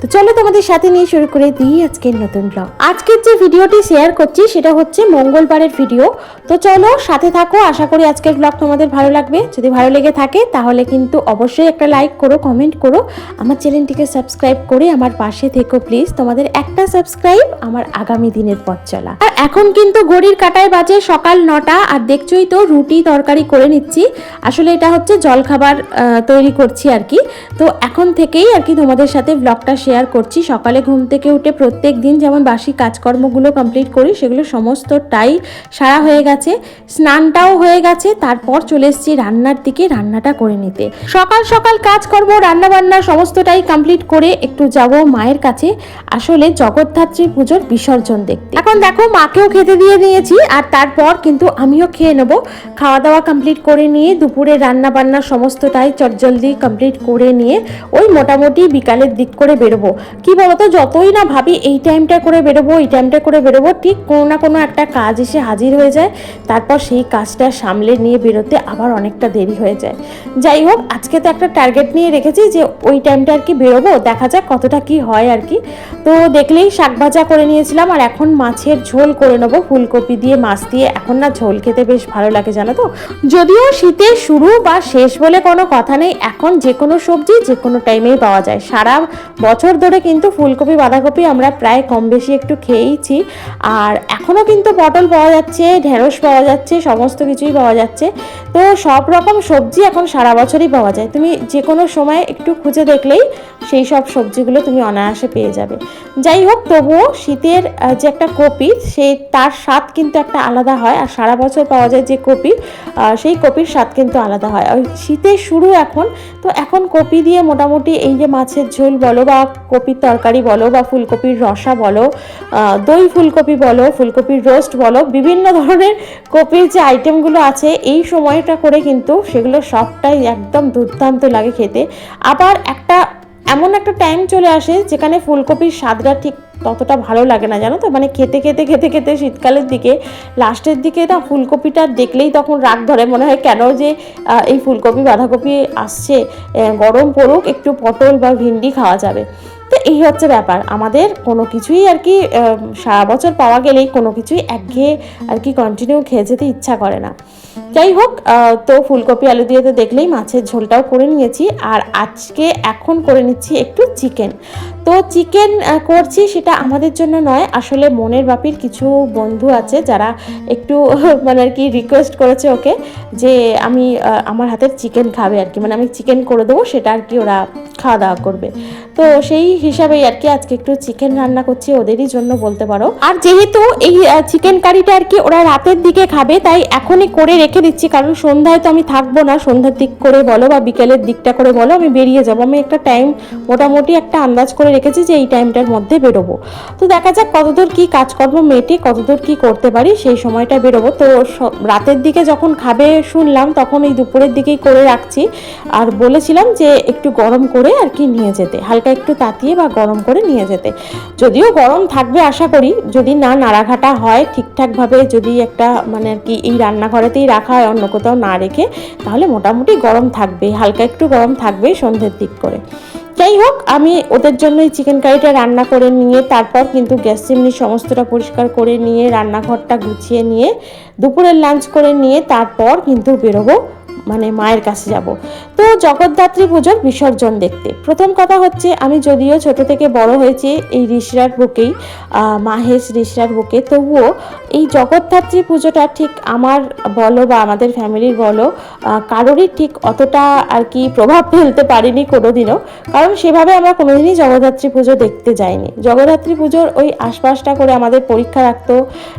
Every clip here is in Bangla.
তো চলো তোমাদের সাথে নিয়ে শুরু করে দিই আজকের নতুন ব্লগ আজকের যে ভিডিওটি শেয়ার করছি, সেটা হচ্ছে মঙ্গলবারের ভিডিও তো চলো সাথে থাকো, আশা করি আজকের ব্লগ তোমাদের ভালো লাগবে। যদি ভালো লেগে থাকে, তাহলে কিন্তু অবশ্যই একটা লাইক করো কমেন্ট করো। আমার চ্যানেলটিকে সাবস্ক্রাইব করে আমার পাশে থেকো প্লিজ তোমাদের একটা সাবস্ক্রাইব আমার আগামী দিনের পথ চলা। আর এখন কিন্তু ঘড়ির কাটায় বাজে সকাল নটা, আর দেখছোই তো রুটি তরকারি করে নিচ্ছি। আসলে এটা হচ্ছে জলখাবার তৈরি করছি আর কি। তো এখন থেকেই আর কি তোমাদের সাথে ব্লগটা শেয়ার করছি। সকালে ঘুম থেকে উঠে প্রত্যেক দিন যেমন বাসি কাজকর্মগুলো কমপ্লিট করি, সেগুলো সমস্তটাই সারা হয়ে গেছে। স্নানটাও হয়ে গেছে, তারপর চলে এসেছি রান্নার দিকে, রান্নাটা করে নিতে। সকাল সকাল কাজ করব রান্না বান্না সমস্তটাই কমপ্লিট করে একটু যাব মায়ের কাছে। আসলে জগদ্ধাত্রী পুজোর বিসর্জন দেখতে। এখন দেখো মাকেও খেতে দিয়ে নিয়েছি, আর তারপর কিন্তু আমিও খেয়ে নেব। খাওয়া দাওয়া কমপ্লিট করে নিয়ে দুপুরে রান্না বান্না সমস্তটাই চটজলদি কমপ্লিট করে নিয়ে, ওই মোটামুটি বিকালের দিক করে বেরোবো। কি বলতো, যতই না ভাবি এই টাইমটা করে বেরোবো, এই টাইমটা করে বেরোবো, ঠিক কোনো না কোনো একটা কাজ এসে হাজির হয়ে যায়। তারপর সেই কাজটা সামলে নিয়ে বেরোতে আবার অনেকটা দেরি হয়ে যায়। যাই হোক, আজকে তো একটা টার্গেট নিয়ে রেখেছি যে ওই টাইমটা আর কি বেরোবো, দেখা যাক কতটা কি হয় আর কি। তো দেখলেই শাক ভাজা করে নিয়েছিলাম আর এখন মাছের ঝোল করে নেব, ফুলকপি দিয়ে মাছ দিয়ে। এখন না ঝোল খেতে বেশ ভালো লাগে, জানো তো? যদিও শীতের শুরু বা শেষ বলে কোনো কথা নেই, এখন যে কোনো সবজি যে কোনো টাইমেই পাওয়া যায়। সারা বছর ধরে কিন্তু ফুলকপি, বাঁধাকপি আমরা প্রায় কম বেশি একটু খেয়েইছি। আর এখনও কিন্তু পটল পাওয়া যাচ্ছে, ঢেঁড়স পাওয়া যাচ্ছে, সমস্ত কিছুই পাওয়া যাচ্ছে। তো সব রকম সবজি এখন সারা বছরই পাওয়া যায়। তুমি যে কোনো সময় একটু খুঁজে দেখলেই সেই সব সবজিগুলো তুমি অনায়াসে পেয়ে যাবে। যাই হোক, তবুও শীতের যে একটা কপি সেই তার স্বাদ কিন্তু একটা আলাদা হয়, আর সারা বছর পাওয়া যায় যে কপি সেই কপির স্বাদ কিন্তু আলাদা হয়। ওই শীতের শুরু এখন, তো এখন কপি দিয়ে মোটামুটি এই যে মাছের ঝোল বলো বা কপির তরকারি বলো বা ফুলকপির রসা বলো দই ফুলকপি বলো, ফুলকপির রোস্ট বলো, বিভিন্ন ধরনের কপির যে আইটেমগুলো আছে, এই সময়টা করে কিন্তু সেগুলো সবটাই একদম দুর্দান্ত লাগে খেতে। আবার একটা এমন একটা টাইম চলে আসে যেখানে ফুলকপির স্বাদটা ঠিক ততটা ভালো লাগে না, জানো তো? মানে খেতে খেতে খেতে খেতে শীতকালের দিকে লাস্টের দিকে না ফুলকপিটা দেখলেই তখন রাগ ধরে। মনে হয় কেন যে এই ফুলকপি, বাঁধাকপি আসছে গরম পড়ুক, একটু পটল বা ভিন্ডি খাওয়া যাবে। তো এই হচ্ছে ব্যাপার। আমাদের কোনো কিছুই আর কি সারা বছর পাওয়া গেলেই কোনো কিছুই একঘেয়ে আর কি কন্টিনিউ খেয়ে যেতে ইচ্ছা করে না। যাই হোক তো ফুলকপি আলু দিয়ে তো দেখলেই মাছের ঝোলটাও করে নিয়েছি। আর আজকে এখন করে নিচ্ছি একটু চিকেন। তো চিকেন করছি সেটা আমাদের জন্য নয়, আসলে মনের বাপির কিছু বন্ধু আছে যারা একটু মানে আর কি রিকোয়েস্ট করেছে ওকে যে আমি আমার হাতের চিকেন খাবে আর কি। মানে আমি চিকেন করে দেবো, সেটা আর কি ওরা খাওয়া দাওয়া করবে। তো সেই হিসাবেই আর কি আজকে একটু চিকেন রান্না করছি, ওদেরই জন্য বলতে পারো। আর যেহেতু এই চিকেন কারিটা আর কি ওরা রাতের দিকে খাবে, তাই এখনই করে রেখে দিচ্ছি, কারণ সন্ধ্যায় তো আমি থাকব না। সন্ধ্যার দিক করে বলো বা বিকেলের দিকটা করে বলো, আমি বেরিয়ে যাব। আমি একটা টাইম মোটামুটি একটা আন্দাজ করে রেখেছি যে এই টাইমটার মধ্যে বেরোবো। তো দেখা যাক কতদূর কী কাজকর্ম মেটে, কতদূর কী করতে পারি, সেই সময়টা বেরোবো। তো রাতের দিকে যখন খাবে শুনলাম, তখন এই দুপুরের দিকেই করে রাখছি। আর বলেছিলাম যে একটু গরম করে আর কি নিয়ে যেতে। হালকা একটু তাতিয়ে বা গরম করে নিয়ে যেতে। যদিও গরম থাকবে আশা করি, যদি না নাড়াঘাটা হয় ঠিকঠাকভাবে, যদি একটা মানে আর কি এই রান্নাঘরেতেই রাখা হয় অন্য কোথাও না রেখে, তাহলে মোটামুটি গরম থাকবে, হালকা একটু গরম থাকবে সন্ধ্যের দিক করে। যাই হোক, আমি ওদের জন্য এই চিকেন কারিটা রান্না করে নিয়ে, তারপর কিন্তু গ্যাস চিমনি সমস্তটা পরিষ্কার করে নিয়ে, রান্নাঘরটা গুছিয়ে নিয়ে, দুপুরের লাঞ্চ করে নিয়ে, তারপর কিন্তু বেরোবো মানে মায়ের কাছে যাব। তো জগদ্ধাত্রী পুজোর বিসর্জন দেখতে। প্রথম কথা হচ্ছে, আমি যদিও ছোট থেকে বড় হয়েছি এই ঋষরার বুকেই মাহেশ ঋষরার বুকে, তবুও এই জগদ্ধাত্রী পুজোটা ঠিক আমার বলো বা আমাদের ফ্যামিলির বলো কারোরই ঠিক অতটা আর কি প্রভাব ফেলতে পারিনি কোনোদিনও, কারণ সেভাবে আমরা কোনোদিনই জগদ্ধাত্রী পুজো দেখতে যাইনি। জগদ্ধাত্রী পুজোর ওই আশপাশটা করে আমাদের পরীক্ষা রাখতো,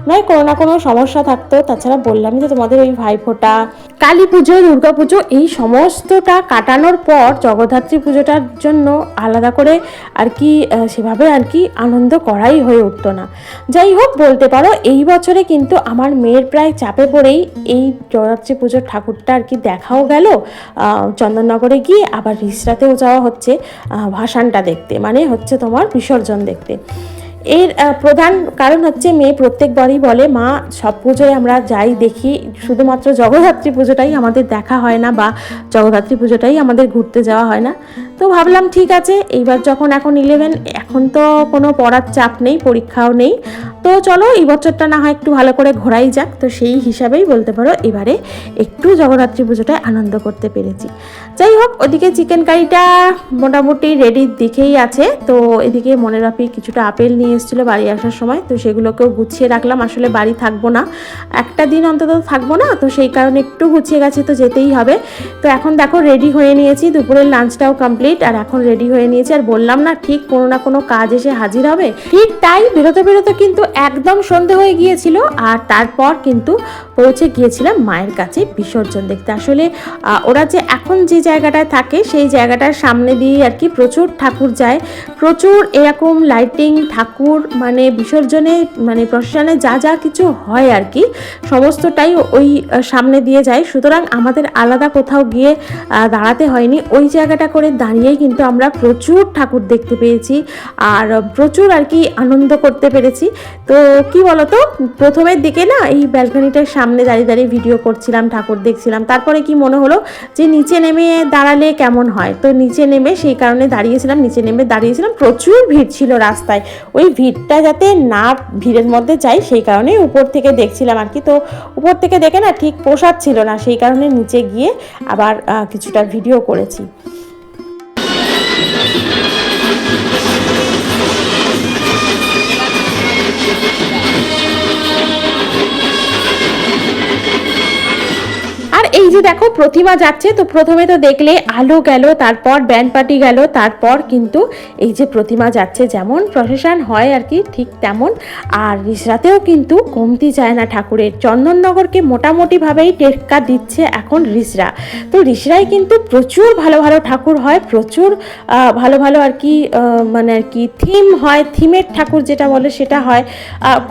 নয় কোনো না কোনো সমস্যা থাকতো, তাছাড়া বললাম যে তোমাদের ওই ভাইফোঁটা। কালী পুজো পুজো এই সমস্তটা কাটানোর পর জগদ্ধাত্রী পুজোটার জন্য আলাদা করে আর কি সেভাবে আর কি আনন্দ করাই হয়ে উঠতো না। যাই হোক, বলতে পারো এই বছরে কিন্তু আমার মেয়ের প্রায় চাপে পড়েই এই জগদ্ধাত্রী পুজোর ঠাকুরটা আর কি দেখাও গেল। চন্দননগরে গিয়ে আবার রিসরাতেও যাওয়া হচ্ছে ভাসানটা দেখতে। মানে হচ্ছে তোমার বিসর্জন দেখতে। এর প্রধান কারণ হচ্ছে মেয়ে প্রত্যেকবারই বলে, মা, সব পুজোয় আমরা যাই দেখি, শুধুমাত্র জগদ্ধাত্রী পুজোটাই আমাদের দেখা হয় না বা জগদ্ধাত্রী পুজোটাই আমাদের ঘুরতে যাওয়া হয় না। তো ভাবলাম, ঠিক আছে, এইবার যখন এখন ইলেভেন এখন তো কোনো পড়ার চাপ নেই, পরীক্ষাও নেই। তো চলো, এই বছরটা না হয় একটু ভালো করে ঘোরাই যাক। তো সেই হিসাবেই বলতে পারো, এবারে একটু জগদ্ধাত্রী পুজোটায় আনন্দ করতে পেরেছি। যাই হোক, ওদিকে চিকেন কারিটা মোটামুটি রেডির দিকেই আছে। তো এদিকে মনের বাপি কিছুটা আপেল নিয়ে এসেছিল বাড়ি আসার সময়, তো সেগুলোকেও গুছিয়ে রাখলাম। আসলে বাড়ি থাকব না। একটা দিন অন্তত থাকব না, তো সেই কারণে একটু গুছিয়ে গেছে, তো যেতেই হবে। তো এখন দেখো রেডি হয়ে নিয়েছি, দুপুরের লাঞ্চটাও কমপ্লিট আর এখন রেডি হয়ে নিয়েছি। আর বললাম না, ঠিক কোনো না কোনো কাজ এসে হাজির হবে। ঠিক তাই বেরোতে বেরোতে কিন্তু একদম সন্ধে হয়ে গিয়েছিল, আর তারপর কিন্তু পৌঁছে গিয়েছিলাম মায়ের কাছে বিসর্জন দেখতে। আসলে ওরা যে এখন যে জায়গাটায় থাকে, সেই জায়গাটার সামনে দিয়ে আর কি প্রচুর ঠাকুর যায়। প্রচুর এরকম লাইটিং ঠাকুর মানে বিসর্জনে মানে প্রশাসনে যা যা কিছু হয় আর কি, সমস্তটাই ওই সামনে দিয়ে যায়। সুতরাং আমাদের আলাদা কোথাও গিয়ে দাঁড়াতে হয়নি। ওই জায়গাটা করে দাঁড়িয়েই কিন্তু আমরা প্রচুর ঠাকুর দেখতে পেয়েছি আর প্রচুর আর কি আনন্দ করতে পেরেছি। তো কি বলতো, প্রথমের দিকে না এই ব্যালকনিটার সামনে দাঁড়িয়ে দাঁড়িয়ে ভিডিও করছিলাম, ঠাকুর দেখছিলাম। তারপরে কি মনে হলো যে নিচে নেমে দাঁড়ালে কেমন হয়? তো নিচে নেমে সেই কারণে দাঁড়িয়েছিলাম, নিচে নেমে দাঁড়িয়েছিলাম। প্রচুর ভিড় ছিল রাস্তায়। ওই ভিড়টা যাতে না ভিড়ের মধ্যে যায় সেই কারণে উপর থেকে দেখছিলাম আর কি। তো উপর থেকে দেখে না ঠিক পোষাচ্ছিল না, সেই কারণে নিচে গিয়ে আবার কিছুটা ভিডিও করেছি। এই যে দেখো, প্রতিমা যাচ্ছে, তো প্রথমে তো দেখলে আলো গেল, তারপর ব্যান্ড পার্টি গেল, তারপর কিন্তু এই যে প্রতিমা যাচ্ছে, যেমন প্রসেশন হয় আর কি, ঠিক তেমন। আর রিসরাতেও কিন্তু কমতি যায় না ঠাকুরের। চন্দননগরকে মোটামুটিভাবেই টেক্কা দিচ্ছে এখন রিসরা। তো রিসরায় কিন্তু প্রচুর ভালো ভালো ঠাকুর হয়, প্রচুর ভালো ভালো আর কি মানে আর কি থিম হয় থিমের ঠাকুর যেটা বলে সেটা হয়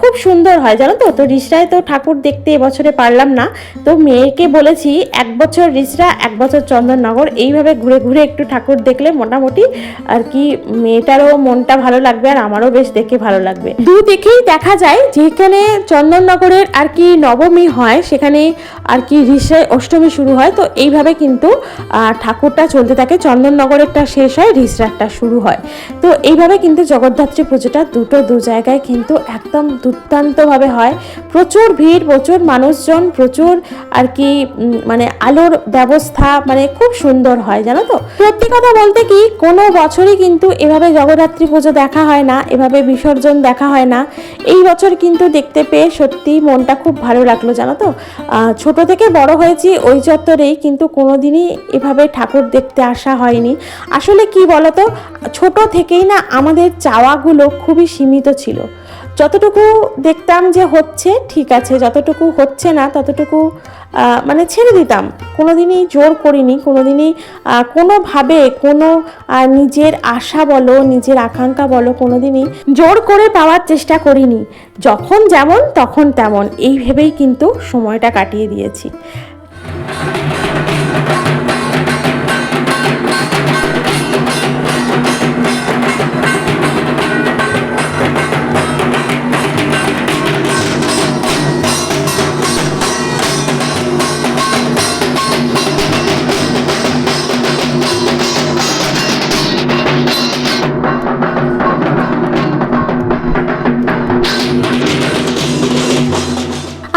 খুব সুন্দর হয়, জানো তো? তো রিসরায় তো ঠাকুর দেখতে এবছরে পারলাম না। তো মেয়েকে বলেছি এক বছর রিসরা এক বছর চন্দননগর এইভাবে ঘুরে ঘুরে একটু ঠাকুর দেখলে মোটামুটি আর কি মেয়েটারও মনটা ভালো লাগবে আর আমারও বেশ দেখে ভালো লাগবে। দু দিকেই দেখা যায় যেখানে চন্দননগরের আর কি নবমী হয় সেখানে আর কি রিসরায় অষ্টমী শুরু হয় তো এইভাবে কিন্তু ঠাকুরটা চলতে থাকে। চন্দননগরেরটা শেষ হয় রিসরারটা শুরু হয়। তো এইভাবে কিন্তু জগদ্ধাত্রী পুজোটা দুটো দু জায়গায় কিন্তু একদম দুর্দান্তভাবে হয়। প্রচুর ভিড় প্রচুর মানুষজন প্রচুর আর কি উম, মানে আলোর ব্যবস্থা মানে খুব সুন্দর হয়, জানো তো? সত্যি কথা বলতে কি, কোনো বছরই কিন্তু এভাবে জগদ্ধাত্রী পুজো দেখা হয় না, এভাবে বিসর্জন দেখা হয় না। এই বছর কিন্তু দেখতে পেয়ে সত্যি মনটা খুব ভালো লাগল, জানো তো? ছোট থেকে বড় হয়েছি ওই চত্বরেই কিন্তু কোনোদিনই এভাবে ঠাকুর দেখতে আসা হয়নি। আসলে কি বলতো, ছোট থেকেই না আমাদের চাওয়াগুলো খুবই সীমিত ছিল। যতটুকু দেখতাম যে হচ্ছে ঠিক আছে যতটুকু হচ্ছে না ততটুকু মানে ছেড়ে দিতাম। কোনোদিনই জোর করিনি কোনোদিনই আহ, কোনোভাবে কোনো নিজের আশা বলো নিজের আকাঙ্ক্ষা বলো কোনোদিনই জোর করে পাওয়ার চেষ্টা করিনি। যখন যেমন তখন তেমন। এই ভেবেই কিন্তু সময়টা কাটিয়ে দিয়েছি।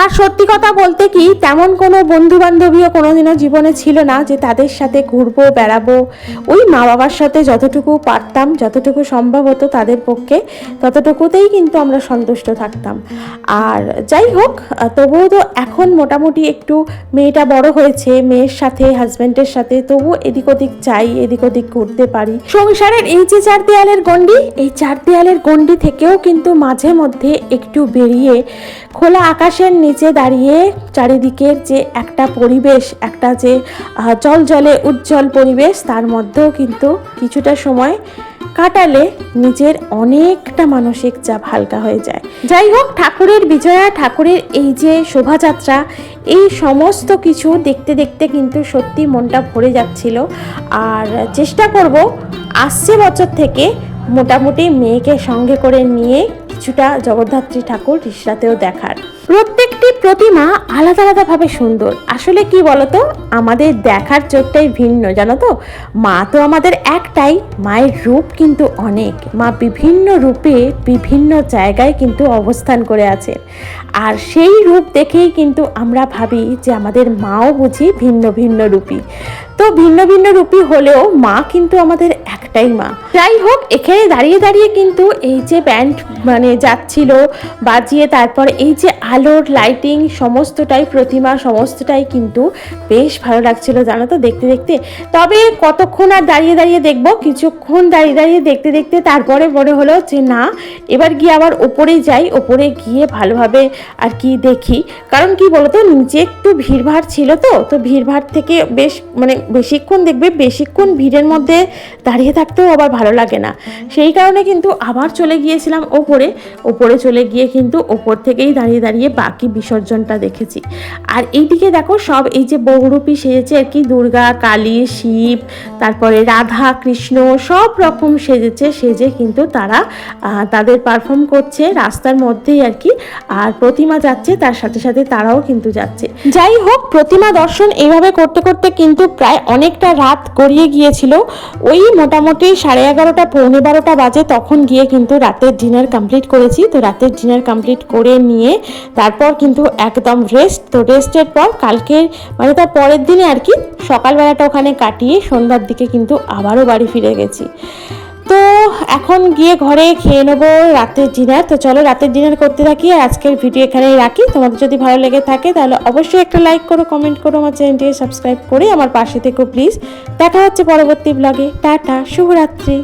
আর সত্যি কথা বলতে কি, তেমন কোনো বন্ধু বান্ধবীও কোনোদিনও জীবনে ছিল না যে তাদের সাথে ঘুরবো, বেড়াবো। ওই মা বাবার সাথে যতটুকু পারতাম, যতটুকু সম্ভব হতো তাদের পক্ষে, ততটুকুতেই কিন্তু আমরা সন্তুষ্ট থাকতাম। আর যাই হোক, তবুও তো এখন মোটামুটি একটু মেয়েটা বড় হয়েছে, মেয়ের সাথে, হাজব্যান্ডের সাথে তবু এদিক ওদিক চাই এদিক ওদিক ঘুরতে পারি। সংসারের এই যে চার দেয়ালের গণ্ডি, এই চার দেয়ালের গণ্ডি থেকেও কিন্তু মাঝে মধ্যে একটু বেরিয়ে খোলা আকাশের নিচে দাঁড়িয়ে চারিদিকের যে একটা পরিবেশ একটা যে আহ, জল জলে উজ্জ্বল পরিবেশ তার মধ্যেও কিন্তু কিছুটা সময় কাটালে নিজের অনেকটা মানসিক চাপ হালকা হয়ে যায়। যাই হোক ঠাকুরের বিজয়া ঠাকুরের এই যে শোভাযাত্রা এই সমস্ত কিছু দেখতে দেখতে কিন্তু সত্যি মনটা ভরে যাচ্ছিল। আর চেষ্টা করব আসছে বছর থেকে মোটামুটি মেয়েকে সঙ্গে করে নিয়ে কিছুটা জগদ্ধাত্রী ঠাকুর রিসরাতেও দেখার। প্রত্যেকটি প্রতিমা আলাদা আলাদাভাবে সুন্দর। আসলে কি বলতো? আমাদের দেখার চোখটাই ভিন্ন, জানো তো? মা তো আমাদের একটাই, মায়ের রূপ কিন্তু অনেক। মা বিভিন্ন রূপে বিভিন্ন জায়গায় কিন্তু অবস্থান করে আছে আর সেই রূপ দেখেই কিন্তু আমরা ভাবি যে আমাদের মাও বুঝি ভিন্ন ভিন্ন রূপী। তো ভিন্ন ভিন্ন রূপী হলেও মা কিন্তু আমাদের একটাই মা। যাই হোক, এখানে দাঁড়িয়ে দাঁড়িয়ে কিন্তু এই যে ব্যান্ড মানে যাচ্ছিল, বাজিয়ে তারপর এই যে আলোর লাইটিং সমস্তটাই, প্রতিমা সমস্তটাই কিন্তু বেশ ভালো লাগছিল, জানো তো, দেখতে দেখতে। তবে কতক্ষণ আর দাঁড়িয়ে দাঁড়িয়ে দেখব? কিছুক্ষণ দাঁড়িয়ে দাঁড়িয়ে দেখতে দেখতে তারপরে মনে হলো যে না, এবার গিয়ে আবার ওপরে যাই, ওপরে গিয়ে ভালোভাবে আর কি দেখি। কারণ কি বলতো, নিচে একটু ভিড়ভাড় ছিল তো তো ভিড়ভাড় থেকে বেশ মানে বেশিক্ষণ দেখবে, বেশিক্ষণ ভিড়ের মধ্যে দাঁড়িয়ে থাকতেও আবার ভালো লাগে না। সেই কারণে কিন্তু আবার চলে গিয়েছিলাম ওপরে ওপরে চলে গিয়ে কিন্তু ওপর থেকেই দাঁড়িয়ে দাঁড়িয়ে বাকি বিসর্জনটা দেখেছি। আর এইদিকে দেখো সব এই যে বহুরূপী সেজেছে আর কি, দুর্গা, কালী, শিব, তারপরে রাধা, কৃষ্ণ সব রকম সেজেছে, সেজে কিন্তু তারা তাদের পারফর্ম করছে রাস্তার মধ্যেই আর কি, আর প্রতিমা যাচ্ছে তার সাথে সাথে তারাও কিন্তু যাচ্ছে। যাই হোক, প্রতিমা দর্শন এইভাবে করতে করতে কিন্তু প্রায় অনেকটা রাত গড়িয়ে গিয়েছিল। ওই মোটামুটি সাড়ে এগারোটা, পৌনে বারোটা বাজে তখন গিয়ে কিন্তু রাতের ডিনার কমপ্লিট করেছি। তো রাতের ডিনার কমপ্লিট করে নিয়ে তারপর কিন্তু একদম রেস্ট তো রেস্টের পর কালকের মানে তার পরের দিনে আর কি, সকালবেলাটা ওখানে কাটিয়ে সন্ধ্যার দিকে কিন্তু আবারও বাড়ি ফিরে গেছি। তো এখন গিয়ে ঘরে খেয়ে নেব রাতের ডিনার তো চলো রাতের ডিনার করতে থাকি, আর আজকের ভিডিও এখানেই রাখি। তোমাদের যদি ভালো লেগে থাকে তাহলে অবশ্যই একটা লাইক করো কমেন্ট করো, আমার চ্যানেলটিকে সাবস্ক্রাইব করে আমার পাশে থেকো প্লিজ দেখা হচ্ছে পরবর্তী ব্লগে টাটা, শুভরাত্রি।